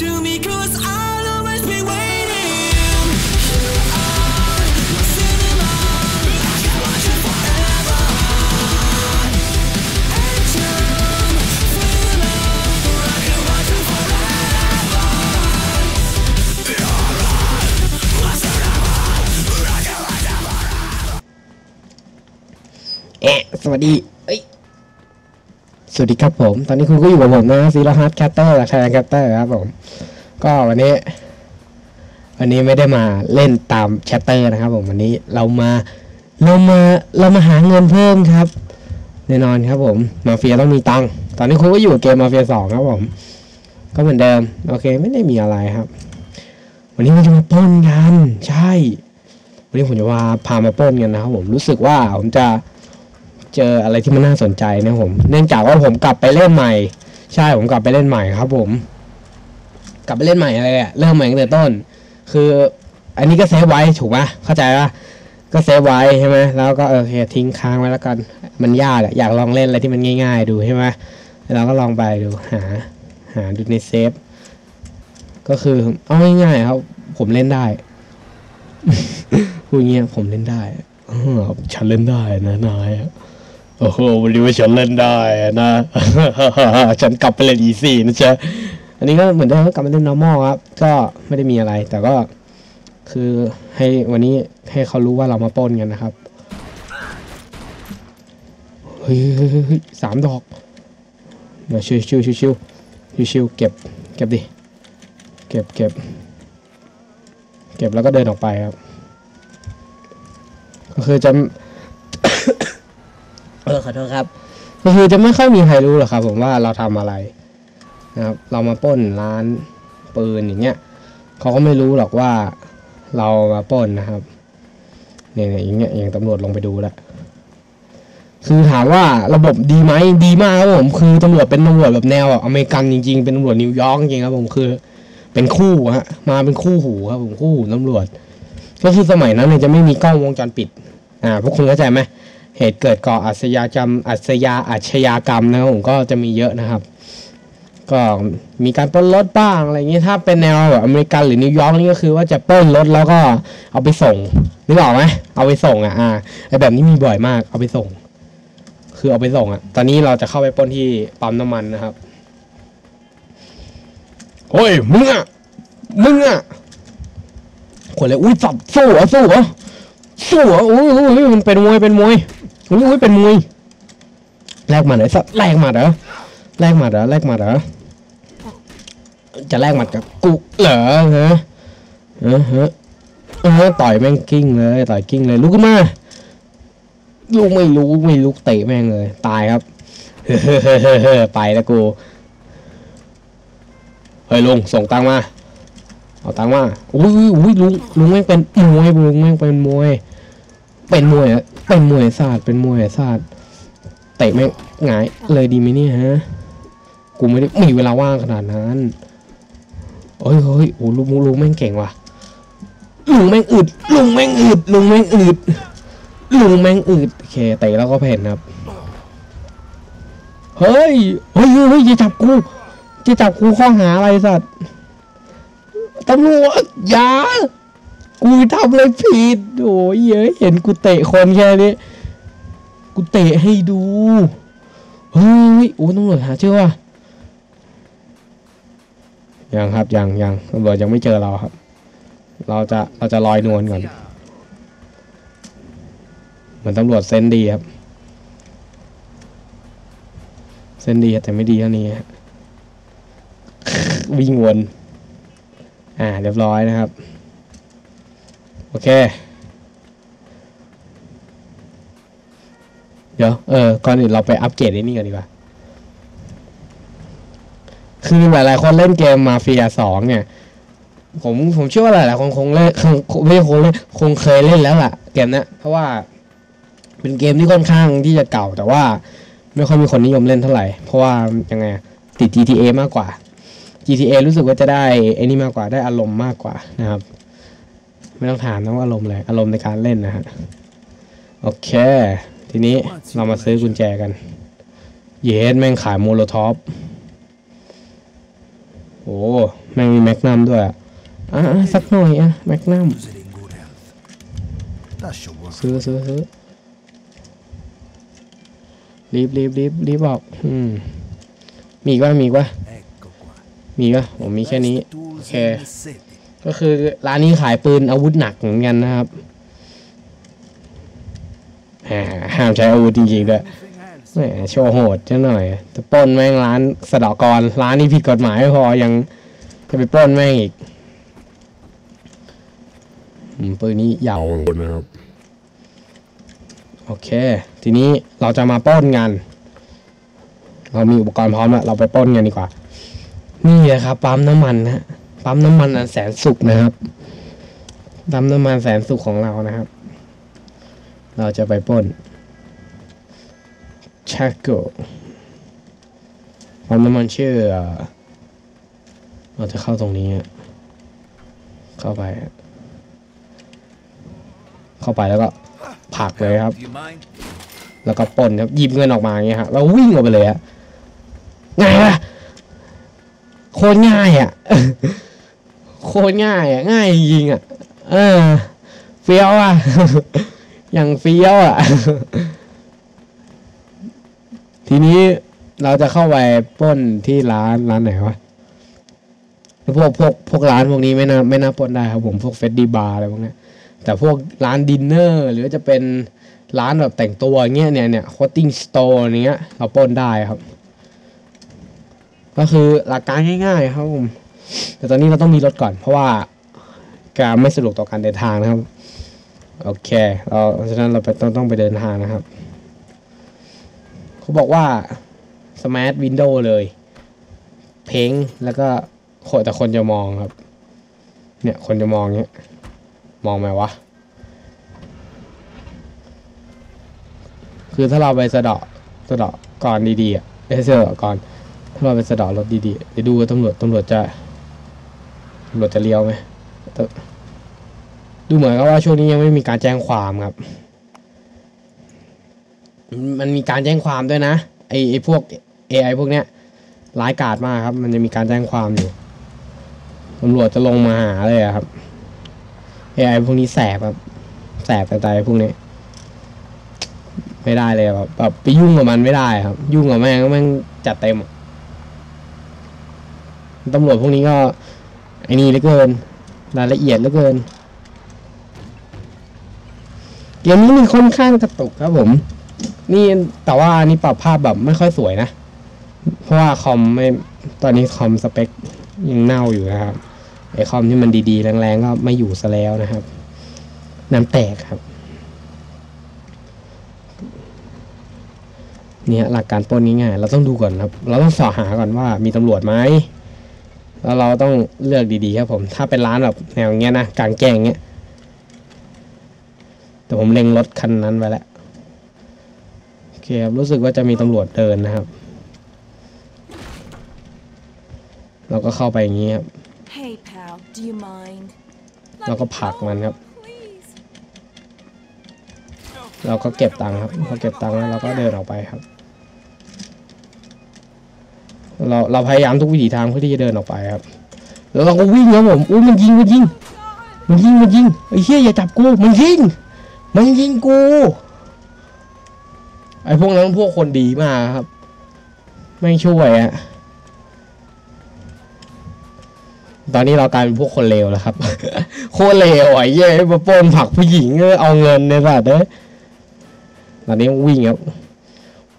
to me cause I'll always be waiting You are my cinema I can watch you forever Anthem, thriller I can watch you forever You're right, what's เอ๊ะสวัสดีเอ้ย สวัสดีครับผม ตอนนี้คุณก็อยู่กับผมนะซีโรฮัทแคตเตอร์กับไทยแคตเตอร์ครับผม ก็วันนี้ วันนี้ไม่ได้มาเล่นตามแชตเตอร์นะครับผมวันนี้เรามาเรามาเรามาหาเงินเพิ่มครับแน่นอนครับผมมาเฟียต้องมีตังค์ตอนนี้คุณก็อยู่กับเกมมาเฟียสองครับผม ก็เหมือนเดิม โอเค ไม่ได้มีอะไรครับ วันนี้เราจะมาป้นกัน ใช่ วันนี้ผมจะว่าพามาป้นกันนะครับผมรู้สึกว่าผมจะ เจออะไรที่มันน่าสนใจนะผมเนื่องจากว่าผมกลับไปเล่นใหม่ ใช่ผมกลับไปเล่นใหม่ครับ ผม กลับไปเล่นใหม่อะไรอะเริ่มใหม่ตั้งแต่ต้น คือ อันนี้ก็เซฟไว้ถูกปะเข้าใจปะก็เซฟไว้ใช่ไหมแล้วก็โอเคทิ้งค้างไว้แล้วกัน มันยากอะอยากลองเล่นอะไรที่มันง่าย ๆ ดูใช่ไหมเราก็ลองไปดูหา หาดูในเซฟ ก็คือเอาง่ายๆครับผมเล่นได้พูดเงี้ยผมเล่นได้อ้าวฉันเล่นได้นะนายอะ โอ้โหวันนี้ว่าฉันเล่นได้นะฉันกลับไปเล่นอีซี่นะจ๊ะอันนี้ก็เหมือนเดิมกลับมาเล่น normal ครับ ก็ไม่ได้มีอะไร แต่ก็คือให้วันนี้ให้เขารู้ว่าเรามาป้นกันนะครับเฮ้ยสามดอกเดี๋ยวชิวชิวชิวชิวชิวชิวเก็บเก็บดิเก็บเก็บเก็บแล้วก็เดินออกไปครับ ก็คือจะ ขอโทษครับก็คือจะไม่ค่อยมีใครรู้หรอกครับ ผมว่าเราทำอะไรนะครับ เรามาป้นร้านปืนอย่างเงี้ยเขาก็ไม่รู้หรอกว่าเรามาป้นนะครับเนี่ยอย่างเงี้ยอย่างตำรวจลงไปดูแล้วคือถามว่าระบบดีไหมดีมากครับผมคือตำรวจเป็นตำรวจแบบแนวอเมริกันจริงๆเป็นตำรวจนิวยอร์กจริงครับผมคือ เป็นคู่ฮะมาเป็นคู่หูครับผมคู่หูตำรวจ ก็คือสมัยนั้นเนี่ยจะไม่มีกล้องวงจรปิด อ่าพวกคุณเข้าใจไหม เหตุเกิดก่ออาชญากรรมอาชญาอาชญากรรมนะครับผมก็จะมีเยอะนะครับ ก็มีการปล้นรถบ้างอะไรอย่างนี้ถ้าเป็นแนวแบบอเมริกันหรือนิวยอร์กนี่ก็คือว่าจะปล้นรถแล้วก็เอาไปส่งนึกออกไหมเอาไปส่งอะอ่าไอแบบนี้มีบ่อยมากเอาไปส่ง คือเอาไปส่งอะ ตอนนี้เราจะเข้าไปปล้นที่ปั๊มน้ำมันนะครับโอ้ยมึงอะมึงอะคนเลยอุ้ยจับสู้เหรอสู้เหรอสู้เหรออุ้ยอุ้ยอุ้ยมันเป็นมวยเป็นมวย อุ้ยเป็นมวยแลกมัดเหรอสัตว์แลกมัดเหรอแลกมัดเหรอแลกมัดเหรอจะแลกหมัดกับกูเหรอฮะเออฮะต่อยแม่งกิ้งเลยต่อยกิ้งเลยลุกขึ้นมาลุกไม่รู้ไม่ลุกเตะแม่งเลย ตายครับไปแล้วกูเฮ้ยลุงส่งตังมาเอาตังมาอุ้ยอุ้ยอุ้ยลุงลุงแม่งเป็นมวยลุงแม่งเป็นมวย เป็นมวยอะ เป็นมวยศาสตร์เป็นมวยศาสตร์เตะแม่งหงายเลยดีไหมเนี่ยฮะกูไม่ได้มีเวลาว่างขนาดนั้นเฮ้ยเฮ้ยโอ้ลุงลุงแม่งเก่งว่ะลุงแม่งอึดลุงแม่งอึดลุงแม่งอึดลุงแม่งอึดโอเคเตะแล้วก็เพ่นครับเฮ้ยเฮ้ยเฮ้ยเฮ้ยจะจับกูจะจับกูข้อหาอะไรสัตว์ตำรวจอย่า กูทำอะไรผิดโอ้ยเย้ยเห็นกูเตะคนแค่นี้ กูเตะให้ดู เฮ้ย โอ้ตำรวจหาเจอว่ะยังครับยังยังตำรวจยังไม่เจอเราครับ เราจะเราจะลอยนวลก่อน เหมือนตำรวจเซนดีครับ เซนดีแต่ไม่ดีเท่านี้วิ่งวน อ่า เรียบร้อยนะครับ เค เดี๋ยว เออ ก่อนอื่นเราไปอัปเกรดไอ้นี่ก่อนดีกว่า คือหลายๆคนเล่นเกมมาเฟียสองเนี่ย ผมผมเชื่อว่าหลายๆคนคงเล่นคงไม่คงเล่นคงเคยเล่นแล้วล่ะ เกมนี้เพราะว่า เป็นเกมที่ค่อนข้างที่จะเก่า แต่ว่า ไม่ค่อยมีคนนิยมเล่นเท่าไหร่ เพราะว่ายังไงติด GTA มากกว่า GTA รู้สึกว่าจะได้ไอ้นี่มากกว่าได้อารมณ์มากกว่านะครับ ไม่ต้องถามนะว่าอารมณ์อะไรอารมณ์ในการเล่นนะฮะโอเค ทีนี้เรามาซื้อกุญแจกัน เยสแม่งขายโมโลท็อปโอ้แม่งกนัมด้วยอะอะสักหน่อยอะแมกนัมซื้อซื้อซื้อรีบรีบรีบรีบบอกอืมมีกว่ามีกว่ามีกว่าผมมีแค่นี้ Best tools Okay. in the city. ก็คือร้านนี้ขายปืนอาวุธหนักเหมือนกันนะครับแหมห้ามใช้อาวุธจริงๆด้วย Anything else? แหมโชว์โหดจังหน่อยจะปล้นแม่งร้านสะเดอกกรร้านนี้ผิดกฎหมายไม่พอยังจะไปปล้นแม่งอีกอืมปืนนี้ยาวนะครับโอเค ทีนี้เราจะมาปล้นกัน เรามีอุปกรณ์พร้อมแล้ว เราไปปล้นกันดีกว่า นี่เลยครับปั๊มน้ำมันนะ ปั๊มน้ำมันอันแสนสุขนะครับปั๊มน้ำมันแสนสุขของเรานะครับ เราจะไปป้นชาโกปั๊มน้ำมันชื่อเราจะเข้าตรงนี้ เข้าไป เข้าไปแล้วก็ผักเลยครับ แล้วก็ป้นครับหยิบเงินออกมาอย่างเงี้ยฮะแล้ววิ่งออกไปเลยฮะง่ายปะโคตรง่ายอะ โคตรง่ายอะ ง่ายจริงอะ เออ เฟี้ยวอะ อย่างเฟี้ยวอะ ทีนี้เราจะเข้าไปป้นที่ร้านร้านไหนวะพวกพวกพวกร้านพวกนี้ไม่น่าไม่น่าป้นได้ครับผมพวกเฟสติบาร์อะไรพวกนี้แต่พวกร้านดินเนอร์หรือจะเป็นร้านแบบแต่งตัวเงี้ยเนี่ยเนี่ยโคตติ้งสโตร์เนี้ยเราป้นได้ครับ ก็คือหลักการง่ายๆครับผม แต่ตอนนี้เราต้องมีรถก่อน เพราะว่าการไม่สะดวกต่อการเดินทางนะครับ โอเคเราเพราะฉะนั้นเราไปต้องต้องไปเดินทางนะครับ เขาบอกว่า Smart Window เลย เพ้งแล้วก็โคแต่คนจะมองครับ เนี่ยคนจะมองเงี้ย มองไหมวะ คือถ้าเราไปสะเดาะสะเดาะก่อนดีๆอะเอ้ยสะเดาะก่อนถ้าเราไปสะเดาะรถดีๆเดี๋ยวดูตำรวจตำรวจจะ รวจจะเลี้ยวไหมดูเหมือนกับว่าช่วงนี้ยังไม่มีการแจ้งความครับ มันมีการแจ้งความด้วยนะไอไอพวก AI พวกเนี้ยร้ายกาจมากครับ มันจะมีการแจ้งความอยู่ตำรวจจะลงมาหาเลยครับ AI พวกนี้แสบครับ แสบแต่ใจพวกนี้ ไม่ได้เลยแบบแบบไปยุ่งกับมันไม่ได้ครับ ยุ่งกับแม่งก็แม่งจัดเต็มตำรวจพวกนี้ก็ ไอ้นี่เหลือเกิน รายละเอียดเหลือเกิน เกมนี้มันค่อนข้างกระตุกครับผม นี่แต่ว่านี่ปรับภาพแบบไม่ค่อยสวยนะ เพราะว่าคอมไม่ ตอนนี้คอมสเปคยังเน่าอยู่นะครับ ไอคอมที่มันดีๆ แรงๆ ก็ไม่อยู่ซะแล้วนะครับ น้ำแตกครับ เนี่ยหลักการปล้นง่ายๆ เราต้องดูก่อนครับ เราต้องสอหาก่อนว่ามีตำรวจไหม แล้วเราต้องเลือกดีๆครับผม ถ้าเป็นร้านแบบแนวเงี้ยนะกลางแจ้งเงี้ย แต่ผมเล็งรถคันนั้นไว้แล้วโอเคครับรู้สึกว่าจะมีตำรวจเดินนะครับ เราก็เข้าไปอย่างนี้ครับ Hey, pal, do you mind? เราก็ผลักมันครับ Please. เราก็เก็บตังค์ครับพอเก็บตังค์แล้วเราก็เดินออกไปครับ เราเราพยายามทุกวิถีทางเพื่อที่จะเดินออกไปครับ แล้วเราก็วิ่งครับผมอุ้ยมันยิงมันยิง มันยิงมันยิงไอ้เหี้ยอย่าจับกูมันยิง มันยิงกู ไอ้พวกนั้นพวกคนดีมากครับไม่ช่วยอะตอนนี้เรากลายเป็นพวกคนเลวแล้วครับ โคตรเลวไอ้เย้ยมาปล้นผักผู้หญิงเออเอาเงินเนี่ยสัตว์เอ้ยตอนนี้วิ่งครับ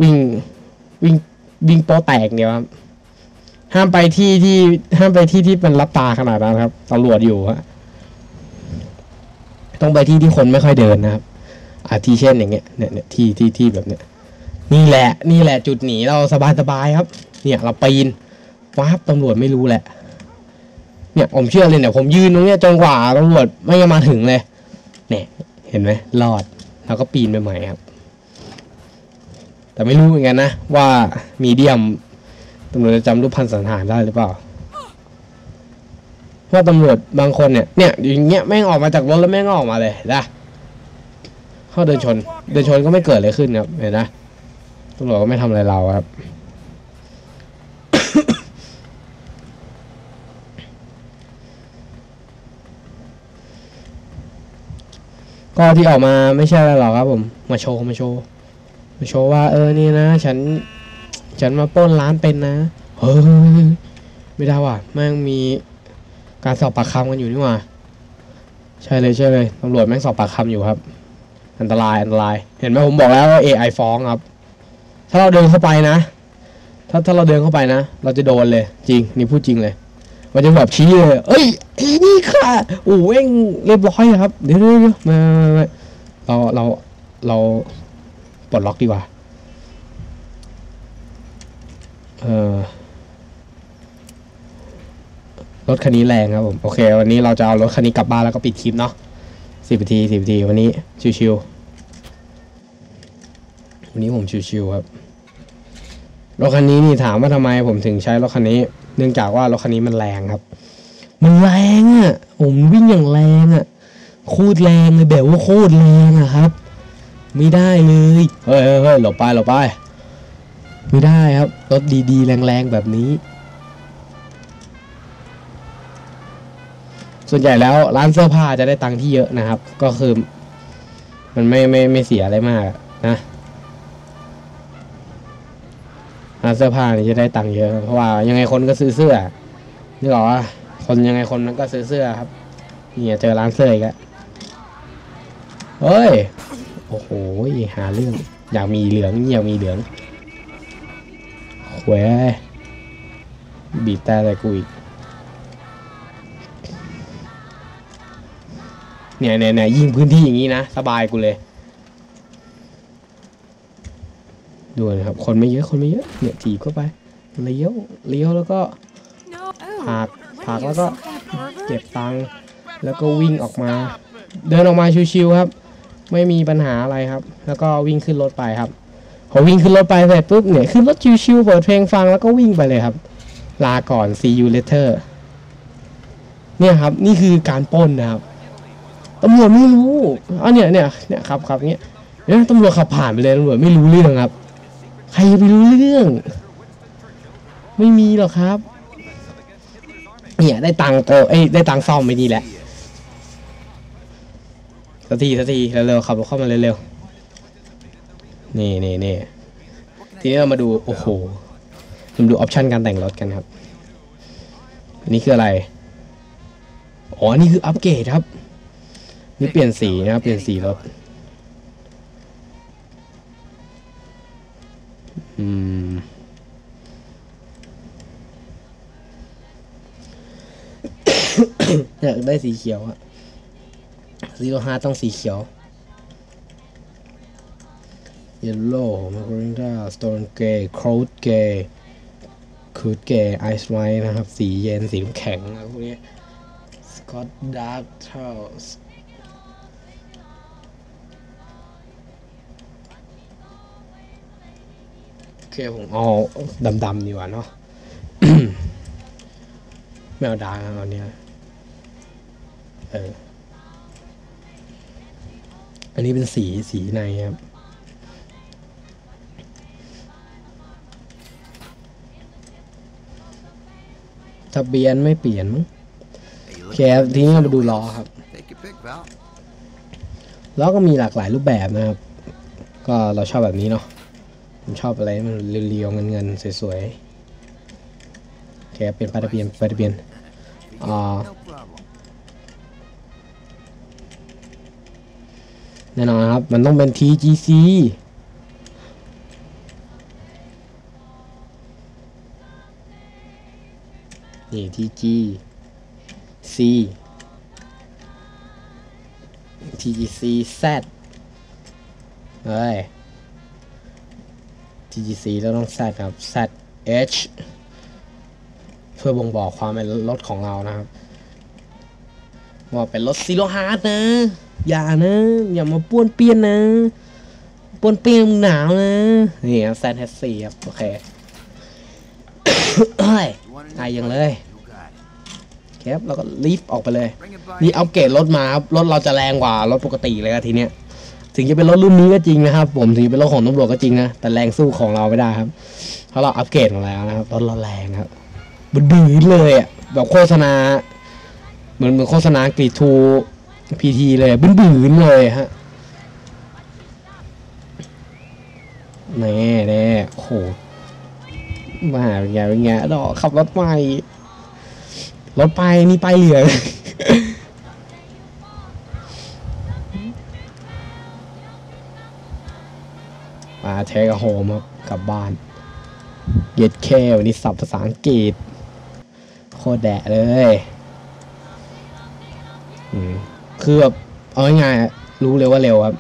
วิ่งวิ่งวิ่งโตแตกเดียครับ ห้ามไปที่ที่ห้ามไปที่ที่เป็นรับตาขนาดนั้นครับตำรวจอยู่ฮะต้องไปที่ที่คนไม่ค่อยเดินนะครับอาทิเช่นอย่างเงี้ยเนี่ยเนี่ยที่ที่ที่แบบเนี้ยนี่แหละนี่แหละจุดหนีเราสบายสบายครับ เนี่ยเราปีนว้าบตำรวจไม่รู้แหละ เนี่ยผมเชื่อเลยเนี่ยผมยืนตรงเนี้ยจนกว่าตำรวจไม่มาถึงเลยเนี่ยเห็นไหมรอดแล้วก็ปีนไปใหม่ครับ แต่ไม่รู้เหมือนกันนะว่ามีเดียม ตำรวจจะจำรูปพันสันฐานได้หรือเปล่าเพราะตำรวจบางคนเนี่ยเนี่ยอย่างเงี้ยแม่งออกมาจากรถแล้วแม่งออกมาเลยนะเข้าเดินชน เดินชนก็ไม่เกิดอะไรขึ้นครับเห็นนะตำรวจก็ไม่ทำอะไรเราครับก็ที่ออกมาไม่ใช่อะไรหรอกครับผม มาโชว์มาโชว์มาโชว์ว่าเออนี่นะ ฉัน ฉันมาป้นร้านเป็นนะ เฮ้ย ไม่ได้ว่ะแม่งมีการสอบปากคำกันอยู่นี่หว่า ใช่เลยใช่เลยตำรวจแม่งสอบปากคำอยู่ครับ อันตรายอันตราย เห็นไหมผมบอกแล้วว่า AI ฟ้องครับ ถ้าเราเดินเข้าไปนะ ถ้าถ้าเราเดินเข้าไปนะ เราจะโดนเลย จริง นี่พูดจริงเลย มันจะแบบชี้เลย เอ้ยไอ้นี่ค่ะโอ้เว้งเรียบร้อยครับ เดี๋ยวเดี๋ยวเดี๋ยวมามามาเราเราเราปลดล็อกดีกว่า เออ รถคันนี้แรงครับผม โอเค วันนี้เราจะเอารถคันนี้กลับบ้านแล้วก็ปิดคลิปเนาะสิบนาทีสิบนาทีวันนี้ชิวๆวันนี้ผมชิวๆครับรถคันนี้นี่ถามว่าทำไมผมถึงใช้รถคันนี้ เนื่องจากว่ารถคันนี้มันแรงครับ มันแรงอะ่ะผมวิ่งอย่างแรงอะ่ะโคตรแรงเลยแบบว่าโคตรแรงอะครับ ไม่ได้เลยเฮ้ยเฮ้ยเฮ้ยหลบไปหลบไป ไม่ได้ครับรถดีๆ แรงๆ แบบนี้ ส่วนใหญ่แล้วร้านเสื้อผ้าจะได้ตังค์ที่เยอะนะครับ ก็คือ มันไม่ไม่ไม่เสียอะไรมากนะร้านเสื้อผ้านี่จะได้ตังค์เยอะ เพราะว่ายังไงคนก็ซื้อเสื้อนี่หรอคนยังไงคนมันก็ซื้อเสื้อครับเนี่ยเจอร้านเสื้ออีกแล้วเฮ้ย โอ้โหหาเรื่อง อยากมีเหลืองอยากมีเหลือง หวยบีบแต่ใส่กูอีกเนี่ยเนี่ยเนี่ยยิงพื้นที่อย่างนี้นะ สบายกูเลยดูนะครับ คนไม่เยอะ คนไม่เยอะ เนี่ยถีบเข้าไป เลี้ยว เลี้ยวแล้วก็ผักผักแล้วก็เก็บตังค์แล้วก็วิ่งออกมา เดินออกมาชิวๆครับ ไม่มีปัญหาอะไรครับ แล้วก็วิ่งขึ้นรถไปครับ พอวิ่งขึ้นรถไปเสร็จปุ๊บเนี่ยขึ้นรถชิวๆเปิดเพลงฟังแล้วก็วิ่งไปเลยครับ ลาก่อน see you later เนี่ยครับ นี่คือการป้นนะครับตำรวจไม่รู้อ๋อเนี่ยเนี่ยเนี่ยครับครับเนี้ยเนี่ยตำรวจขับผ่านไปเลยตำรวจไม่รู้เรื่องครับ ใครจะไปรู้เรื่อง ไม่มีหรอกครับ เนี่ยได้ตังค์โตเอ้ได้ตังค์ซ่อมไปนี่แหละสักทีสักทีเร็วๆขับรถเข้ามาเร็วๆ นี่นี่นี่ทีนี้เรามาดูโอ้โหมาดูออปชันการแต่งรถกันครับอันนี้คืออะไร อ๋อนนี่คืออัปเกรดครับ นี่เปลี่ยนสีนะครับ เปลี่ยนสีรถ อืม อยากได้สีเขียวอะซีโร่ห้าต้องสีเขียว เยลโล่มาร์รินดาสโตนเกย์ครดเกย์คูดเกย์ไอซ์ไวท์นะครับ สีเย็น สีแข็งอะไรพวกนี้สกอตดาร์กเทลส์โอเค ผมเอาดำๆดีกว่าเนาะไม่เอาดาร์กเอาเนี้ยเออ อันนี้เป็นสีสีในครับ ทะเบียนไม่เปลี่ยนมั้ง Hey, โอ look เคครับทีนี้เรามาดูล้อครับ Take your pick, pal. ล้อก็มีหลากหลายรูปแบบนะครับ ก็เราชอบแบบนี้เนาะผมชอบอะไรมันเรียวๆเงินๆสวยๆโอเคครับเป็นป้ายทะเบียนป้ายทะเบียนอ่า No problem. แน่นอนครับ มันต้องเป็น TGC นี่ TG C TGC Z เฮ้ย TGC แล้วต้อง Z ครับ Z H เพื่อบ่งบอกความเป็นรถของเรานะครับว่าเป็นรถซีโรฮาร์ดนะ อย่านะ อย่ามาป้วนเปี้ยนนะป้วนเปี้ยนหนาวนะนี่แซนแฮสซี่ครับ โอเคเฮ้ย You want a ไอยังเลย You got it. ครับแล้วก็ลีฟออกไปเลย นี่อัปเกรดรถมาครับรถเราจะแรงกว่ารถปกติเลยทีเนี้ยถึงจะเป็นรถรุ่นนี้ก็จริงนะครับ ผมถึงจะเป็นรถของตำรวจก็จริงนะแต่แรงสู้ของเราไม่ได้ครับ เพราะเราอัปเกรดมาแล้วนะครับรถเราแรงครับมันดื้อเลยอะแบบโฆษณา เหมือนเหมือนโฆษณากรีทูพีทีเลยบึ้นบืนเลยฮะแน่แน่โอ้โหมาเป็นไงเป็นไงดอกขับรถใหม่ รถไปนี่ไปเหลือมาเทคโฮมครับกลับบ้านเย็ดแค่วันนี้สับภาษาอังกฤษ โคตรแดะเลยคือแบบเอาง่ายรู้เลยว่าเร็วครับ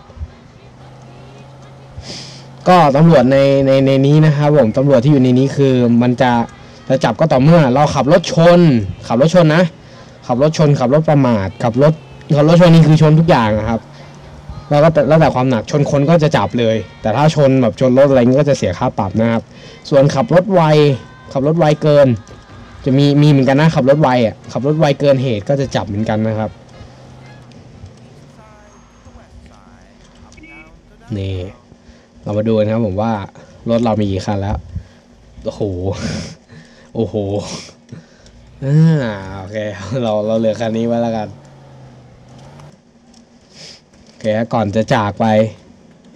ก็ตำรวจในในในนี้นะครับผมตำรวจที่อยู่ในนี้คือมันจะ จะจับก็ต่อเมื่อ เราขับรถชน ขับรถชนนะ ขับรถชน ขับรถประมาท ขับรถขับรถชนนี่คือชนทุกอย่างนะครับ แล้วก็แล้วแต่ความหนักชนคนก็จะจับเลย แต่ถ้าชนแบบชนรถอะไรก็จะเสียค่าปรับนะครับ ส่วนขับรถไว ขับรถไวเกิน จะมีมีเหมือนกันนะขับรถไวอะ ขับรถไวเกินเหตุก็จะจับเหมือนกันนะครับ นี่ เรามาดูกันครับผมว่ารถเรามีกี่คันแล้ว โอ้โห โอ้โหอ่าโอเค เราเราเหลือคันนี้ไว้แล้วกัน โอเคก่อนจะจากไป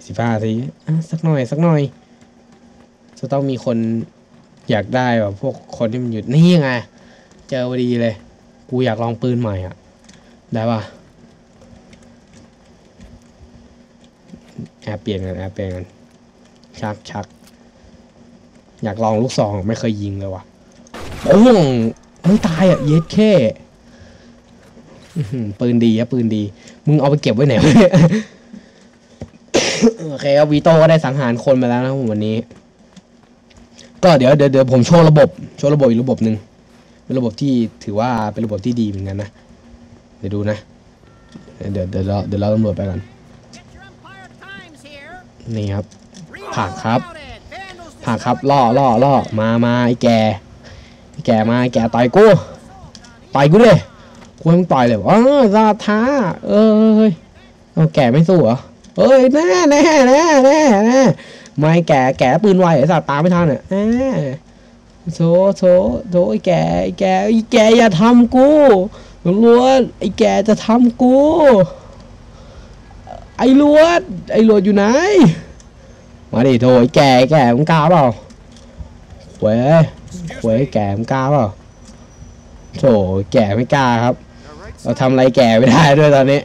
สิบห้าทีอะสักหน่อย สักหน่อย จะต้องมีคนอยากได้แบบพวกคนที่มันหยุดนี่ไง เจอพอดีเลย กูอยากลองปืนใหม่อะ ได้ปะแอบเปลี่ยนกันแอบเปลี่ยนกันชักชักอยากลองลูกซองไม่เคยยิงเลยว่ะ โอ้งไม่ตายอะเย็ดแค่อื้อหือปืนดีอะปืนดี มึงเอาไปเก็บไว้ไหนวะเนี่ยโอเคครับวีโต้ก็ได้สังหารคนไปแล้วนะครับผมวันนี้ ก็เดี๋ยวเดี๋ยวเดี๋ยวผมโชว์ระบบ โชว์ระบบอีกระบบหนึ่งเป็นระบบที่ถือว่าเป็นระบบที่ดีเหมือนกันนะ เดี๋ยวดูนะ เดี๋ยวเดี๋ยวเราเดี๋ยวเราตำรวจไปกันนี่ครับผักครับผักครับล่อล่อล่อมามาไอ้แกไอ้ แกมาแกต่อยกูต่อยกูเลยกูให้มึงต่อยเลยอ๋อซาท้า เอ้ยเอาแกไม่สู้เหรอเอ้ยแน่แน่แน่แน่แน่ไม่แกแกปืนไวไอ้สัตว์ตามไม่ทันอะแน่โถโถโถไอ้แกไอ้แกไอ้แกอย่าทำกูตำรวจไอ้แกจะทำกู ไอ้ลวดไอ้ลวดอยู่ไหน มาดิโถไอ้แกไอ้แกมึงกล้าเปล่า เว้ยเว้ยแกมึงกล้าเปล่าโถแกไม่กล้าครับ เราทำอะไรแกไม่ได้ด้วยตอนนี้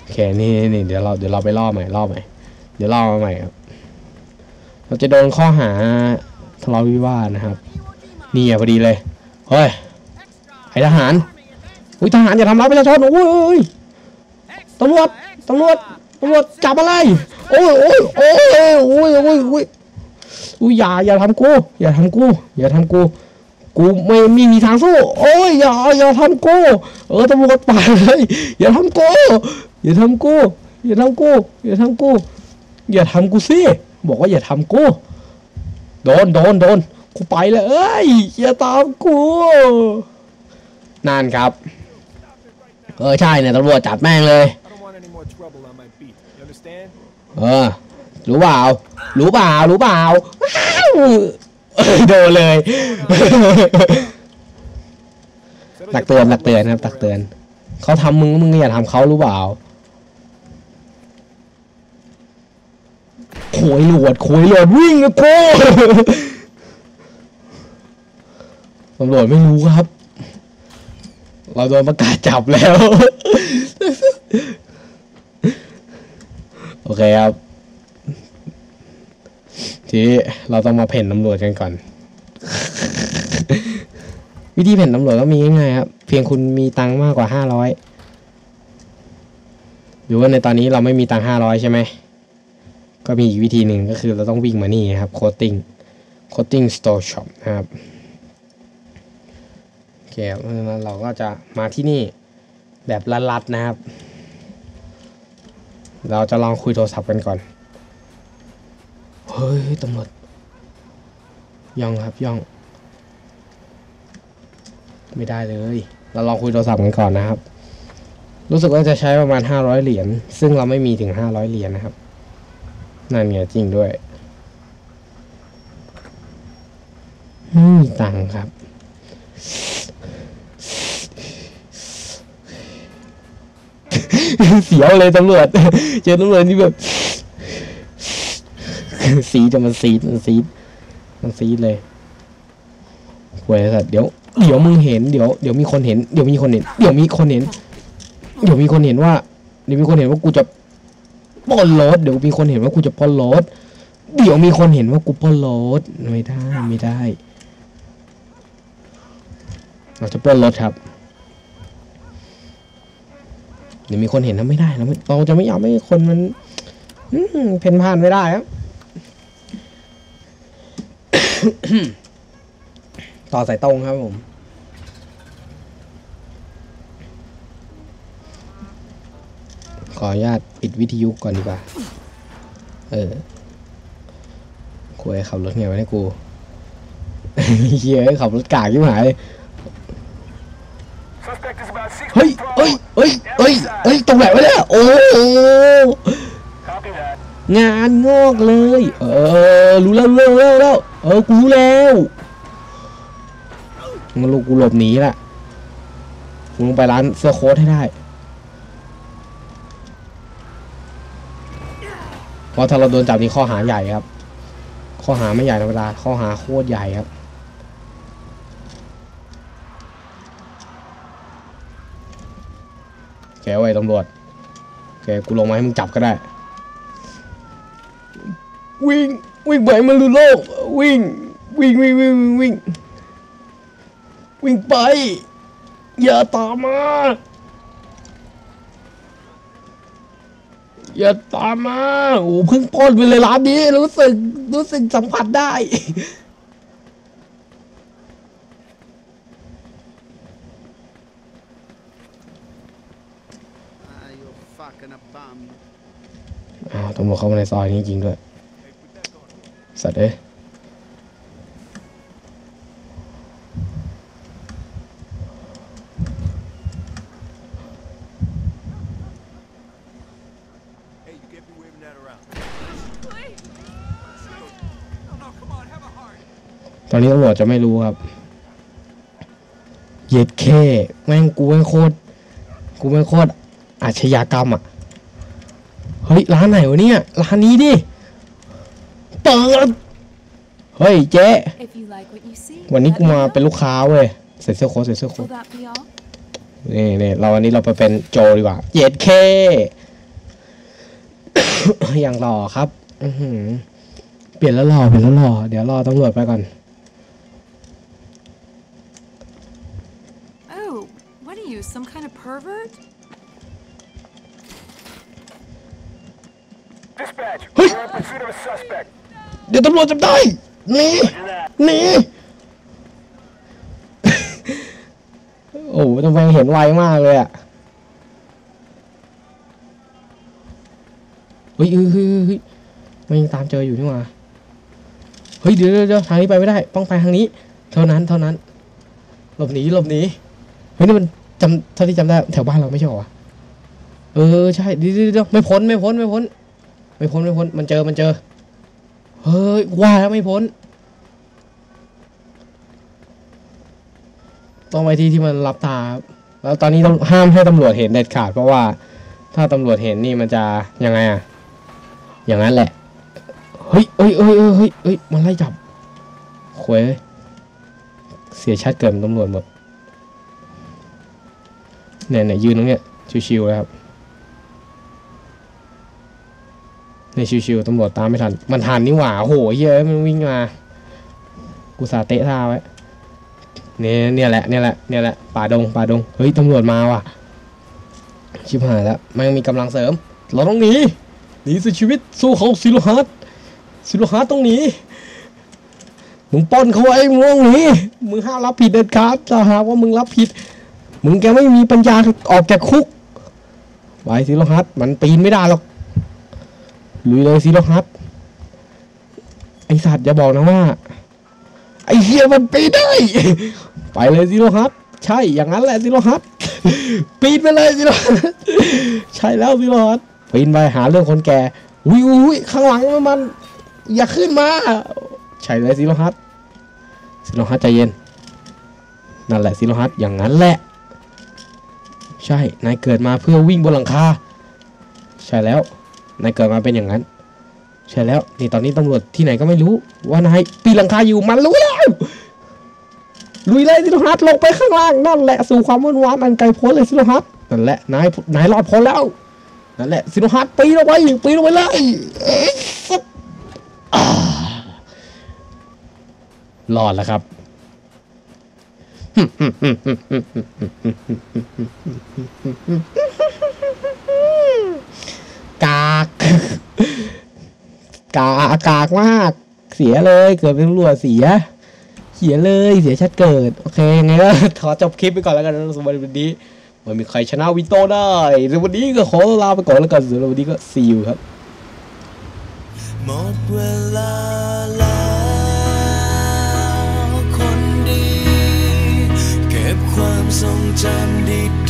โอเคนี่นี่นี่เดี๋ยวเราเดี๋ยวเราไปล่อใหม่ล่อใหม่เดี๋ยวล่อมาใหม่ครับ เราจะโดนข้อหาทะเลาะวิวาทนะครับ นี่อะพอดีเลยเฮ้ยไอทหารอุ้ยทหารอย่าทำร้ายประชาชนโอ้ยโอ้ยตำรวจตำรวจ ตำรวจจับอะไรโอ้ยโอ้ยโอ้ยโอ้ยโอ้ยโอ้ยอุ้ยอย่าอย่าทำกู อย่าทำกู อย่าทำกู กูไม่ม่มีทางสู้ โอ้ยอย่าอย่าทำกู เออตำรวจไปเลยอย่าทำกู อย่าทำกู อย่าทำกู อย่าทำกู อย่าทำกูสิ บอกว่าอย่าทำกู โดนโดนโดนกูไปเลยเอ้ยอย่าตามกูนั่นครับ เออใช่เนี่ยตำรวจจับแม่งเลย เออ รู้เปล่า รู้เปล่า รู้เปล่าโดนเลยตักเตือนตักเตือนครับตักเตือน เขาทำมึงมึงอย่าทำเขารู้เปล่าโขยหลวดโขยหลวดวิ่งอะโก้ตำรวจไม่รู้ครับ เราโดนประกาศจับแล้ว อเคครับ ทีนี้เราต้องมาเพ่นตำรวจกันก่อน วิธีเพ่นตำรวจก็มีง่ายๆครับ เพียงคุณมีตังค์มากกว่าห้าร้อยหรือว่าในตอนนี้เราไม่มีตังค์ห้าร้อยใช่ไหม ก็มีอีกวิธีหนึ่งก็คือเราต้องวิ่งมานี่ครับโคตติ้งโคตติ้งสโตร์ช็อปนะครับโอเคเพราะฉะนั้นเราก็จะมาที่นี่แบบลัดๆนะครับ เราจะลองคุยโทรศัพท์กันก่อน เฮ้ยตำรวจย่องครับย่อง ไม่ได้เลย เราลองคุยโทรศัพท์กันก่อนนะครับ รู้สึกว่าจะใช้ประมาณ500เหรียญซึ่งเราไม่มีถึง500เหรียญนะครับ นั่นไงจริงด้วยไม่มีตังค์ครับ เสียวเลยตำรวจเจอตำรวจนี่แบบสีจะมันซีดมันซีดมันซีดเลยหวยสัตว์เดี๋ยวเดี๋ยวมึงเห็นเดี๋ยวเดี๋ยวมีคนเห็นเดี๋ยวมีคนเห็นเดี๋ยวมีคนเห็นเดี๋ยวมีคนเห็นว่าเดี๋ยวมีคนเห็นว่ากูจะปล้นรถเดี๋ยวมีคนเห็นว่ากูจะปล้นรถเดี๋ยวมีคนเห็นว่ากูปล้นรถไม่ได้ไม่ได้ เราจะปล้นรถครับ เดี๋ยวมีคนเห็นนะไม่ได้เราไม่เราจะไม่ยอมให้คนมันอืเพ่นพ่านไม่ได้ครับต่อสายตรงครับผมขออนุญาตปิดวิทยุก่อนดีกว่า เออคุยขับรถไงวะเนี่ยกูเฮียขับรถกากยิ่งหาย เฮ้ยเฮ้ยเฮ้ยเฮ้ยเฮ้ยตรงไหนวะเนี่ยโอ้โหงานงอกเลย เออ รู้แล้วรู้แล้วรู้แล้วเออ กูรู้แล้วมันลูกกูหลบหนีละกูลงไปร้านเสื้อโค้ทให้ได้เพราะถ้าเราโดนจับนี่ข้อหาใหญ่ครับ ข้อหาไม่ใหญ่ธรรมดา ข้อหาโคตรใหญ่ครับ แกไว้ตำรวจแกกูลงมาให้มึงจับก็ได้ วิ่งวิ่งไปมันรู้โลกวิ่งวิ่ง วิ่งวิ่งวิ่งวิ่งวิ่งไป อย่าตามมา อย่าตามมาโอ้เพิ่งปล้นไปเลยร้านนี้รู้สึกรู้สึกสัมผัสได้ Ah, you fucking a bum. อ้าวตำรวจเข้ามาในซอยนี้จริงด้วย สัตว์เอ้ยตอนนี้ตำรวจจะไม่รู้ครับ เย็ดเคแม่งกูแม่งโคตร กูแม่งโคตรอาชญากรรมอะ เฮ้ยร้านไหนวะเนี่ยร้านนี้ดิเปิดเฮ้ยเจ๊ If you like what you see, วันนี้ let กู me มา know. เป็นลูกค้าเว้ยใส่เสื้อโค้ทใส่เสื้อโค้ท Will that be all? นี่นี่เราวันนี้เราไปเป็นโจดีกว่าเย็ดเคอย่างหล่อครับอือหือเปลี่ยนแล้วหล่อเปลี่ยนแล้วหล่อเดี๋ยวรอตำรวจไปก่อน of a suspect. เดี๋ยวตำรวจจับได้หนีหนีโอ้โหทำไมเห็นไวมากเลยอะเฮ้ยเฮ้ยเฮ้ยมันยังตามเจออยู่นี่หว่าเฮ้ยเดี๋ยวเดี๋ยวทางนี้ไปไม่ได้ ต้องไปทางนี้ เท่านั้นเท่านั้น หลบหนีหลบหนีเฮ้ยนี่มันจำเท่าที่จำได้แถวบ้านเราไม่ใช่หรอเออใช่เดี๋ยวเดี๋ยวไม่พ้นไม่พ้นไม่พ้น ไม่พ้นไม่พ้นมันเจอมันเจอ เฮ้ยว่าแล้วไม่พ้น ต้องไปที่ที่มันรับตาครับแล้วตอนนี้ต้องห้ามให้ตำรวจเห็นเด็ดขาด เพราะว่าถ้าตำรวจเห็นนี่มันจะยังไงอะอย่างนั้นแหละ เฮ้ยเฮ้ยเฮ้ยเฮ้ยเฮ้ยเฮ้ยมันไล่จับโวยเสียชัดเกินตำรวจหมดเนี่ยเนี่ยยืนตรงเนี้ยชิวๆเลยครับ เนี่ชิวๆตำรวจตามไม่ทัน มันทันนี่หว่าโหเฮ้ยมันวิ่งมา กูสาเตะท่าไว้เนี่ยเนี่ยแหละเนี่ยแหละเนี่ยแหละป่าดงป่าดงเฮ้ยตำรวจมาว่ะ ชิบหายแล้วแม่งมีกำลังเสริม เราต้องหนีหนีสุดชีวิตสู้เขาซิโลฮาร์ดซิโลฮาร์ดต้องหนีมึงปล้นเขาไว้มึงต้องนี้มึงห้ามรับผิดเด็ดขาดถ้าหาว่ามึงรับผิด มึงแกไม่มีปัญญาออกจากคุกไว้ซิโลฮาร์ดมันปีนไม่ได้หรอก ลุยเลยซิโลฮาร์ดไอสัตว์อย่าบอกนะว่า ไอเฮียมันปีนได้ ไปเลยซิโรฮัทใช่อย่างนั้นแหละซิโรฮัทปีนไปเลยซิโรฮัทใช่แล้วซิโรฮัทปีนไปหาเรื่องคนแก่อุ้ยอุ้ยข้างหลังมัน อย่าขึ้นมา ใช่เลยซิโรฮัทซิโรฮัทใจเย็นนั่นแหละซิโรฮัทอย่างนั้นแหละ ใช่นายเกิดมาเพื่อวิ่งบนหลังคาใช่แล้ว นายเกิดมาเป็นอย่างนั้น ใช่แล้วนี่ตอนนี้ตำรวจที่ไหนก็ไม่รู้ ว่านายปีหลังคาอยู่มันรู้แล้วลุยเลยสิโลฮัทลงไปข้างล่างนั่นแหละสู่ความวุ่นวายอันไกลโพ้นเลยสิโลฮัทนั่นแหละนายนายรอดพ้นแล้วนั่นแหละสิโลฮัทปีนลงไปปีนลงไปเลยรอดแล้วครับ กาก กากกากมาก เสียเลยเกิดเป็นตำรวจเสีย เสียเลยเสียชาติเกิด โอเคยังไงก็ขอจบคลิปไปก่อนแล้วกันสำหรับวันนี้ไม่มีใครชนะวิโต้ได้ในวันนี้ก็ขอลาไปก่อนแล้วกันสำหรับวันนี้ก็ซีอูครับหมดเวลาแล้วคนดี เก็บความทรงจำดี